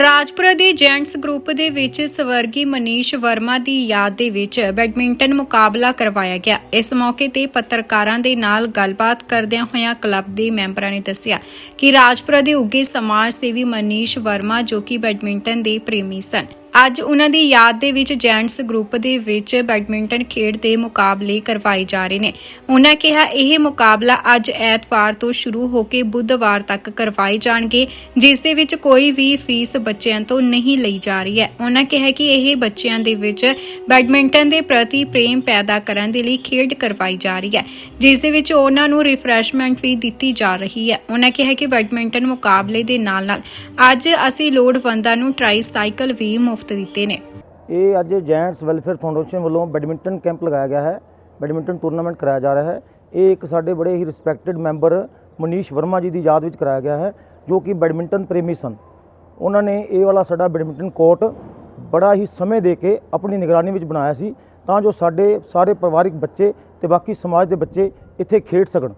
ਰਾਜਪੁਰਾ ਦੇ gents group ਦੇ ਵਿੱਚ ਸਵਰਗੀ ਮਨੀਸ਼ ਵਰਮਾ ਦੀ ਯਾਦ ਦੇ ਵਿੱਚ ਬੈਡਮਿੰਟਨ ਮੁਕਾਬਲਾ ਕਰਵਾਇਆ ਗਿਆ। ਇਸ ਮੌਕੇ ਤੇ ਪੱਤਰਕਾਰਾਂ ਦੇ ਨਾਲ ਗੱਲਬਾਤ ਕਰਦਿਆਂ ਹੋਇਆਂ ਕਲੱਬ ਦੇ ਮੈਂਬਰਾਂ ਨੇ ਦੱਸਿਆ ਕਿ ਰਾਜਪੁਰਾ ਦੇ ਉੱਗੇ ਸਮਾਜ ਸੇਵੀ ਮਨੀਸ਼ ਵਰਮਾ ਜੋ ਕਿ ਬੈਡਮਿੰਟਨ ਦੇ ਪ੍ਰੇਮੀ ਸਨ। ਅੱਜ ਉਹਨਾਂ ਦੀ ਯਾਦ ਦੇ ਵਿੱਚ ਜੈਂਟਸ ਗਰੁੱਪ ਦੇ ਵਿੱਚ ਬੈਡਮਿੰਟਨ ਖੇਡ ਦੇ ਮੁਕਾਬਲੇ ਕਰਵਾਏ ਜਾ ਰਹੇ ਨੇ। ਉਹਨਾਂ ਕਿਹਾ, ਇਹ ਮੁਕਾਬਲਾ ਅੱਜ ਐਤਵਾਰ ਤੋਂ ਸ਼ੁਰੂ ਹੋ ਕੇ ਬੁੱਧਵਾਰ ਤੱਕ ਕਰਵਾਏ ਜਾਣਗੇ, ਜਿਸ ਦੇ ਵਿੱਚ ਕੋਈ ਵੀ ਫੀਸ ਬੱਚਿਆਂ ਤੋਂ ਨਹੀਂ ਲਈ ਜਾ ਰਹੀ ਹੈ। ਉਹਨਾਂ ਕਿਹਾ ਕਿ ਇਹ ਬੱਚਿਆਂ ਦੇ ਵਿੱਚ ਬੈਡਮਿੰਟਨ ਦੇ ਪ੍ਰਤੀ ਪ੍ਰੇਮ ਪੈਦਾ ਕਰਨ ਦੇ ਲਈ ਖੇਡ ਕਰਵਾਈ ਜਾ ਰਹੀ ਹੈ, ਜਿਸ ਦੇ ਵਿੱਚ ਉਹਨਾਂ ਨੂੰ ਰਿਫਰੈਸ਼ਮੈਂਟ ਵੀ ਦਿੱਤੀ ਜਾ ਰਹੀ ਹੈ। ਉਹਨਾਂ ਕਿਹਾ ਕਿ ਬੈਡਮਿੰਟਨ ਮੁਕਾਬਲੇ ਦੇ ਨਾਲ-ਨਾਲ ਅੱਜ ਅਸੀਂ ਲੋੜਵੰਦਾਂ ਨੂੰ ਟ੍ਰਾਈਸਾਈਕਲ ਵੀ ਮੁਫਤ ਦਿੱਤੇ ਨੇ। ਇਹ ਅੱਜ ਜੈਂਟਸ ਵੈਲਫੇਅਰ ਫਾਊਂਡੇਸ਼ਨ ਵੱਲੋਂ ਬੈਡਮਿੰਟਨ ਕੈਂਪ ਲਗਾਇਆ ਗਿਆ ਹੈ। ਬੈਡਮਿੰਟਨ ਟੂਰਨਾਮੈਂਟ ਕਰਾਇਆ ਜਾ ਰਿਹਾ ਹੈ। ਇਹ ਇੱਕ ਸਾਡੇ ਬੜੇ ਹੀ ਰਿਸਪੈਕਟਡ ਮੈਂਬਰ ਮਨੀਸ਼ ਵਰਮਾ ਜੀ ਦੀ ਯਾਦ ਵਿੱਚ ਕਰਾਇਆ ਗਿਆ ਹੈ, ਜੋ ਕਿ ਬੈਡਮਿੰਟਨ ਪ੍ਰੇਮੀ ਸਨ। ਉਹਨਾਂ ਨੇ ਇਹ ਵਾਲਾ ਸਾਡਾ ਬੈਡਮਿੰਟਨ ਕੋਰਟ ਬੜਾ ਹੀ ਸਮੇਂ ਦੇ ਕੇ ਆਪਣੀ ਨਿਗਰਾਨੀ ਵਿੱਚ ਬਣਾਇਆ ਸੀ, ਤਾਂ ਜੋ ਸਾਡੇ ਸਾਰੇ ਪਰਿਵਾਰਿਕ ਬੱਚੇ ਤੇ ਬਾਕੀ ਸਮਾਜ ਦੇ ਬੱਚੇ ਇੱਥੇ ਖੇਡ ਸਕਣ।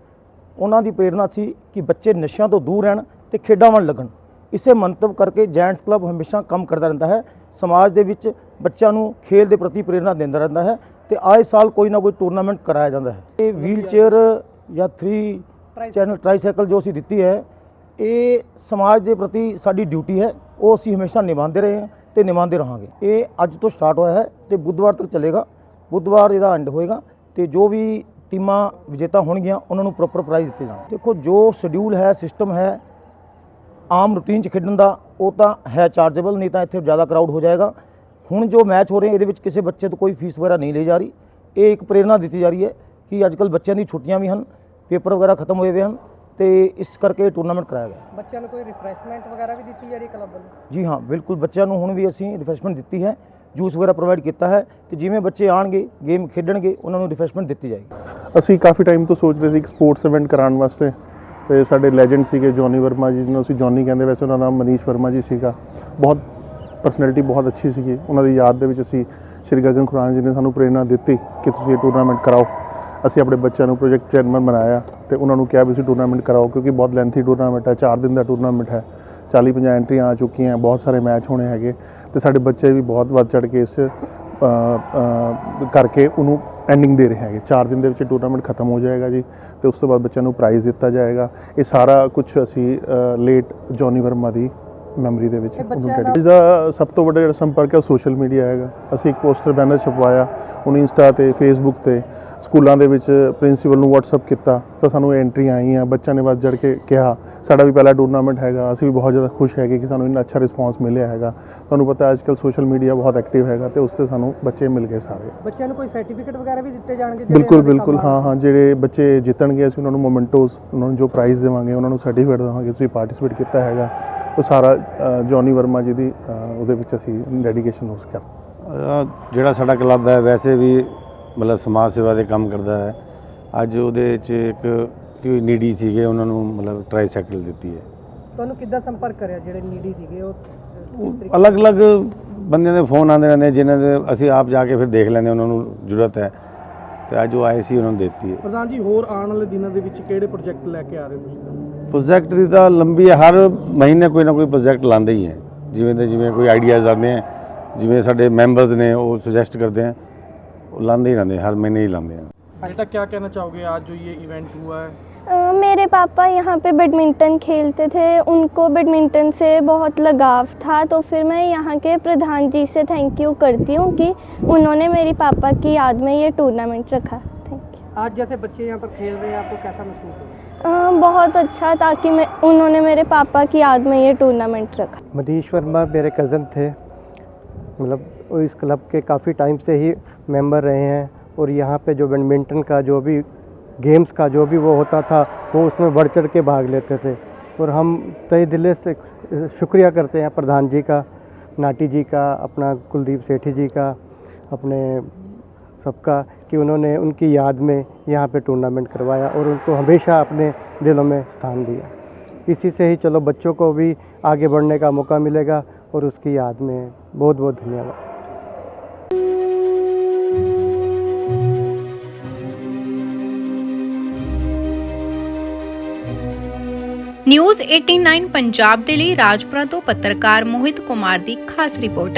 ਉਹਨਾਂ ਦੀ ਪ੍ਰੇਰਣਾ ਸੀ ਕਿ ਬੱਚੇ ਨਸ਼ਿਆਂ ਤੋਂ ਦੂਰ ਰਹਿਣ ਤੇ ਖੇਡਾਂ ਵੱਲ ਲੱਗਣ। ਇਸੇ ਮੰਤਵ ਕਰਕੇ ਜੈਂਟਸ ਕਲੱਬ ਹਮੇਸ਼ਾ ਕੰਮ ਕਰਦਾ ਰਹਿੰਦਾ ਹੈ। ਸਮਾਜ ਦੇ ਵਿੱਚ ਬੱਚਿਆਂ ਨੂੰ ਖੇਲ ਦੇ ਪ੍ਰਤੀ ਪ੍ਰੇਰਣਾ ਦਿੰਦਾ ਰਹਿੰਦਾ ਹੈ ਤੇ ਆਏ ਸਾਲ ਕੋਈ ਨਾ ਕੋਈ ਟੂਰਨਾਮੈਂਟ ਕਰਾਇਆ ਜਾਂਦਾ ਹੈ। ਇਹ ਵੀਲ ਚੇਅਰ ਜਾਂ 3 ਚੈਨਲ ਟ੍ਰਾਈਸਾਈਕਲ ਜੋ ਅਸੀਂ ਦਿੱਤੀ ਹੈ, ਇਹ ਸਮਾਜ ਦੇ ਪ੍ਰਤੀ ਸਾਡੀ ਡਿਊਟੀ ਹੈ, ਉਹ ਅਸੀਂ ਹਮੇਸ਼ਾ ਨਿਭਾਉਂਦੇ ਰਹੇ ਹਾਂ ਤੇ ਨਿਭਾਉਂਦੇ ਰਹਾਂਗੇ। ਇਹ ਅੱਜ ਤੋਂ ਸਟਾਰਟ ਹੋਇਆ ਹੈ ਤੇ ਬੁੱਧਵਾਰ ਤੱਕ ਚੱਲੇਗਾ। ਬੁੱਧਵਾਰ ਇਹਦਾ ਐਂਡ ਹੋਏਗਾ ਤੇ ਜੋ ਵੀ ਟੀਮਾਂ, ਵਿਜੇਤਾ ਹੋਣਗੀਆਂ, ਉਹਨਾਂ ਨੂੰ ਪ੍ਰੋਪਰ ਪ੍ਰਾਈਜ਼ ਦਿੱਤੇ ਜਾਣ ਦੇਖੋ ਜੋ ਸ਼ਡਿਊਲ ਹੈ ਸਿਸਟਮ ਹੈ ਆਮ ਰੂਟੀਨ ਚ ਖੇਡਣ ਦਾ ਉਹ ਤਾਂ ਹੈ ਚਾਰਜੇਬਲ ਨਹੀਂ ਤਾਂ ਇੱਥੇ ਜ਼ਿਆਦਾ ਕਰਾਊਡ ਹੋ ਜਾਏਗਾ। ਹੁਣ ਜੋ ਮੈਚ ਹੋ ਰਹੇ ਇਹਦੇ ਵਿੱਚ ਕਿਸੇ ਬੱਚੇ ਤੋਂ ਕੋਈ ਫੀਸ ਵਗੈਰਾ ਨਹੀਂ ਲਈ ਜਾ ਰਹੀ। ਇਹ ਇੱਕ ਪ੍ਰੇਰਣਾ ਦਿੱਤੀ ਜਾ ਰਹੀ ਹੈ ਕਿ ਅੱਜਕੱਲ ਬੱਚਿਆਂ ਦੀ ਛੁੱਟੀਆਂ ਵੀ ਹਨ ਪੇਪਰ ਵਗੈਰਾ ਖਤਮ ਹੋਏ ਹੋਏ ਹਨ ਤੇ ਇਸ ਕਰਕੇ ਟੂਰਨਾਮੈਂਟ ਕਰਾਇਆ ਗਿਆ। ਬੱਚਿਆਂ ਨੂੰ ਕੋਈ ਰਿਫਰੈਸ਼ਮੈਂਟ ਵਗੈਰਾ ਵੀ ਦਿੱਤੀ ਜਾ ਰਹੀ ਕਲੱਬ ਵੱਲੋਂ? ਜੀ ਹਾਂ ਬਿਲਕੁਲ ਬੱਚਿਆਂ ਨੂੰ ਹੁਣ ਵੀ ਅਸੀਂ ਰਿਫਰੈਸ਼ਮੈਂਟ ਦਿੱਤੀ ਹੈ ਜੂਸ ਵਗੈਰਾ ਪ੍ਰੋਵਾਈਡ ਕੀਤਾ ਹੈ ਤੇ ਜਿਵੇਂ ਬੱਚੇ ਆਣਗੇ ਗੇਮ ਖੇਡਣਗੇ ਉਹਨਾਂ ਨੂੰ ਰਿਫਰੈਸ਼ਮੈਂਟ ਦਿੱਤੀ ਜਾਏਗੀ। ਅਸੀਂ ਕਾਫੀ ਟਾਈਮ ਤੋਂ ਸੋਚ ਰਹੇ ਸੀ ਇੱਕ ਸਪੋਰਟਸ ਇਵੈਂਟ ਕਰਾਉਣ ਵਾਸਤੇ। ਤੇ ਸਾਡੇ ਲੈਜੈਂਡ ਸੀਗੇ ਜੌਨੀ ਵਰਮਾ ਜੀ, ਜਿਹਨੂੰ ਅਸੀਂ ਜੌਨੀ ਕਹਿੰਦੇ, ਵੈਸੇ ਉਹਨਾਂ ਦਾ ਨਾਮ ਮਨੀਸ਼ ਵਰਮਾ ਜੀ ਸੀਗਾ। ਬਹੁਤ ਪਰਸਨੈਲਿਟੀ ਬਹੁਤ ਅੱਛੀ ਸੀਗੀ। ਉਹਨਾਂ ਦੀ ਯਾਦ ਦੇ ਵਿੱਚ ਅਸੀਂ ਸ਼੍ਰੀ ਗਗਨ ਖੁਰਾਨ ਜੀ ਨੇ ਸਾਨੂੰ ਪ੍ਰੇਰਣਾ ਦਿੱਤੀ ਕਿ ਤੁਸੀਂ ਇਹ ਟੂਰਨਾਮੈਂਟ ਕਰਾਓ। ਅਸੀਂ ਆਪਣੇ ਬੱਚਿਆਂ ਨੂੰ ਪ੍ਰੋਜੈਕਟ ਚੇਅਰਮੈਨ ਬਣਾਇਆ ਤੇ ਉਹਨਾਂ ਨੂੰ ਕਿਹਾ ਵੀ ਤੁਸੀਂ ਟੂਰਨਾਮੈਂਟ ਕਰਾਓ, ਕਿਉਂਕਿ ਬਹੁਤ ਲੈਂਥੀ ਟੂਰਨਾਮੈਂਟ ਹੈ 4 ਦਿਨ ਦਾ ਟੂਰਨਾਮੈਂਟ ਹੈ। 40 50 ਐਂਟਰੀਆਂ ਆ ਚੁੱਕੀਆਂ, ਬਹੁਤ ਸਾਰੇ ਮੈਚ ਹੋਣੇ ਹੈਗੇ। ਤੇ ਸਾਡੇ ਬੱਚੇ ਵੀ ਬਹੁਤ ਵੱਧ ਚੜ ਕੇ ਇਸ ਕਰਕੇ ਉਹਨੂੰ ਐਂਡਿੰਗ ਦੇ ਰਹੇ ਹੈਗੇ। 4 ਦਿਨ ਦੇ ਵਿੱਚ ਟੂਰਨਾਮੈਂਟ ਖਤਮ ਹੋ ਜਾਏਗਾ ਜੀ ਤੇ ਉਸ ਤੋਂ ਬਾਅਦ ਬੱਚਿਆਂ ਨੂੰ ਪ੍ਰਾਈਜ਼ ਦਿੱਤਾ ਜਾਏਗਾ। ਇਹ ਸਾਰਾ ਕੁਝ ਅਸੀਂ ਲੇਟ ਜੌਨੀ ਵਰਮਾ ਦੀ ਮੈਮਰੀ ਦੇ ਵਿੱਚ ਉਹਨੂੰ ਡੈਡੀ ਦਾ ਸਭ ਤੋਂ ਵੱਡਾ ਜਿਹੜਾ ਸੰਪਰਕ ਹੈ ਸੋਸ਼ਲ ਮੀਡੀਆ ਹੈਗਾ। ਅਸੀਂ ਇੱਕ ਪੋਸਟਰ ਬੈਨਰ ਛਪਵਾਇਆ ਉਹਨੂੰ ਇੰਸਟਾ ਤੇ ਫੇਸਬੁੱਕ ਤੇ ਸਕੂਲਾਂ ਦੇ ਵਿੱਚ ਪ੍ਰਿੰਸੀਪਲ ਨੂੰ WhatsApp ਕੀਤਾ ਤਾਂ ਸਾਨੂੰ ਐਂਟਰੀਆਂ ਆਈਆਂ ਬੱਚਿਆਂ ਨੇ ਵੱਧ ਜੜ ਕੇ ਕਿਹਾ ਸਾਡਾ ਵੀ ਪਹਿਲਾ ਟੂਰਨਾਮੈਂਟ ਹੈਗਾ ਅਸੀਂ ਵੀ ਬਹੁਤ ਜ਼ਿਆਦਾ ਖੁਸ਼ ਹੈਗੇ ਕਿ ਸਾਨੂੰ ਇੰਨਾ ਅੱਛਾ ਰਿਸਪਾਂਸ ਮਿਲਿਆ ਹੈਗਾ। ਤੁਹਾਨੂੰ ਪਤਾ ਅੱਜ ਕੱਲ੍ਹ ਸੋਸ਼ਲ ਮੀਡੀਆ ਬਹੁਤ ਐਕਟਿਵ ਹੈਗਾ ਤੇ ਉਸ ਤੇ ਸਾਨੂੰ ਬੱਚੇ ਮਿਲ ਗਏ ਸਾਰੇ। ਬੱਚਿਆਂ ਨੂੰ ਕੋਈ ਸਰਟੀਫਿਕੇਟ ਵਗੈਰਾ ਵੀ ਦਿੱਤੇ ਜਾਣਗੇ ਬਿਲਕੁਲ ਬਿਲਕੁਲ ਹਾਂ ਹਾਂ ਜਿਹੜੇ ਬੱਚੇ ਜਿੱਤਣਗੇ ਅਸੀਂ ਉਹਨਾਂ ਨੂੰ ਮੋਮੈਂਟੋਸ ਉਹਨਾਂ ਨੂੰ ਜੋ ਪ੍ਰਾਈਜ਼ ਦੇਵਾਂਗੇ ਉਹਨਾਂ ਨੂੰ ਸਰਟੀਫਿਕੇਟ ਦੇਵਾਂਗੇ ਤੁਸੀਂ ਪਾਰਟਿਸਿਪੇਟ ਕੀਤਾ ਹੈਗਾ। ਉਹ ਸਾਰਾ ਜੌਨੀ ਵਰਮਾ ਜੀ ਦੀ ਉਹਦੇ ਵਿੱਚ ਅਸੀਂ ਡੈਡੀਕੇਸ਼ਨ ਉਸ ਕਰ ਅਹ ਜਿਹੜਾ ਸਾਡਾ ਕਲੱਬ ਹੈ ਵੈਸੇ ਵੀ ਮਤਲਬ ਸਮਾਜ ਸੇਵਾ ਦੇ ਕੰਮ ਕਰਦਾ ਹੈ। ਅੱਜ ਉਹਦੇ 'ਚ ਇੱਕ ਕੋਈ ਨੀਡੀ ਸੀਗੇ ਉਹਨਾਂ ਨੂੰ ਮਤਲਬ ਟ੍ਰਾਈਸਾਈਕਲ ਦਿੱਤੀ ਹੈ। ਤੁਹਾਨੂੰ ਕਿੱਦਾਂ ਸੰਪਰਕ ਕਰਿਆ ਜਿਹੜੇ ਨੀਡੀ ਸੀਗੇ ਉਹ? ਅਲੱਗ-ਅਲੱਗ ਬੰਦਿਆਂ ਦੇ ਫੋਨ ਆਉਂਦੇ ਰਹਿੰਦੇ ਜਿਨ੍ਹਾਂ ਦੇ ਅਸੀਂ ਆਪ ਜਾ ਕੇ ਫਿਰ ਦੇਖ ਲੈਂਦੇ ਉਹਨਾਂ ਨੂੰ ਜ਼ਰੂਰਤ ਹੈ। ਤੇ ਅੱਜ ਉਹ ਆਏ ਸੀ ਉਹਨਾਂ ਨੂੰ ਦਿੱਤੀ ਹੈ। ਪ੍ਰਧਾਨ ਜੀ ਹੋਰ ਆਉਣ ਵਾਲੇ ਦਿਨਾਂ ਦੇ ਵਿੱਚ ਕਿਹੜੇ ਪ੍ਰੋਜੈਕਟ ਲੈ ਕੇ ਆ ਰਹੇ ਤੁਸੀਂ? ਪ੍ਰੋਜੈਕਟ ਦੀ ਤਾਂ ਲੰਬੀ ਹੈ, ਹਰ ਮਹੀਨੇ ਕੋਈ ਨਾ ਕੋਈ ਪ੍ਰੋਜੈਕਟ ਲਾਉਂਦੇ ਹੀ ਹੈ ਜਿਵੇਂ ਦੇ ਜਿਵੇਂ ਕੋਈ ਆਈਡੀਆਜ਼ ਆਉਂਦੇ ਹੈ ਜਿਵੇਂ ਸਾਡੇ ਮੈਂਬਰਸ ਨੇ ਉਹ ਸੁਜੈਸਟ ਕਰਦੇ ਹੈ ਉਹ ਲਾਉਂਦੇ ਹੀ ਰਹਿੰਦੇ ਹਰ ਮਹੀਨੇ ਹੀ ਲਾਉਂਦੇ ਹੈ बेटा क्या कहना चाहोगे आज जो ये इवेंट हुआ है अ, मेरे पापा यहाँ पे बैडमिंटन खेलते थे उनको बैडमिंटन से बहुत लगाव था तो फिर मैं यहाँ के प्रधान जी से थैंक यू करती हूँ कि उन्होंने मेरी पापा की याद में ये टूर्नामेंट रखा थैंक यू आज जैसे बच्चे यहाँ पर खेल रहे हैं आपको कैसा महसूस हो? रहा बहुत अच्छा ताकि मैं उन्होंने मेरे पापा की याद में ये टूर्नामेंट रखा। मनीष वर्मा मेरे कज़न थे। मतलब वो इस क्लब के काफ़ी टाइम से ही मेंबर रहे हैं और यहाँ पे जो बैडमिंटन का जो भी गेम्स का जो भी वो होता था वो उसमें बढ़ चढ़ के भाग लेते थे। और हम तय दिल से शुक्रिया करते हैं प्रधान जी का नाटी जी का अपना कुलदीप सेठी जी का अपने सबका। कि उन्होंने उनकी याद में यहाँ पे टूर्नामेंट करवाया और उनको हमेशा अपने दिलों में स्थान दिया इसी से ही चलो बच्चों को भी आगे बढ़ने का मौका मिलेगा और उसकी याद में बहुत बहुत धन्यवाद ਨਿਊਜ਼ 89 ਪੰਜਾਬ ਦੇ ਲਈ ਰਾਜਪੁਰਾ ਤੋਂ ਪੱਤਰਕਾਰ ਮੋਹਿਤ ਕੁਮਾਰ ਦੀ ਖਾਸ ਰਿਪੋਰਟ